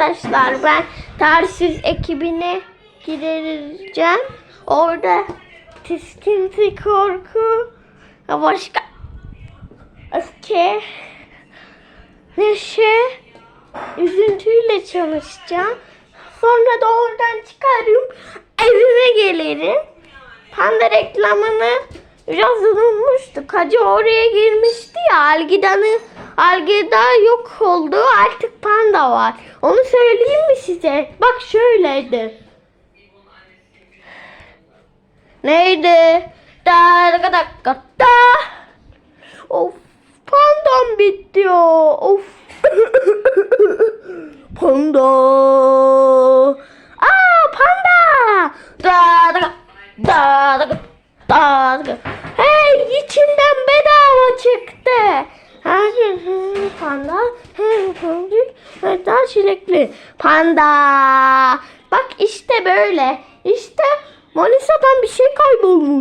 arkadaşlar ben Tarsiz ekibine gireceğim. Orada tiskinti korku başka öfke neşe üzüntüyle çalışacağım. Sonra da oradan çıkarım evime gelirim. Panda reklamını biraz unutmuştuk. Hacı oraya girmişti ya Algidan'ı Algida yok oldu artık panda var. Onu söyleyeyim mi size? Bak şöyleydi. Neydi? Da da da da da. Of pandam bitti ya. Of. panda. Aa panda. Da da da da da da. Hey içinden panda, hatta çilekli. Panda. Bak işte böyle. İşte Manisa'dan bir şey kaybolmuş.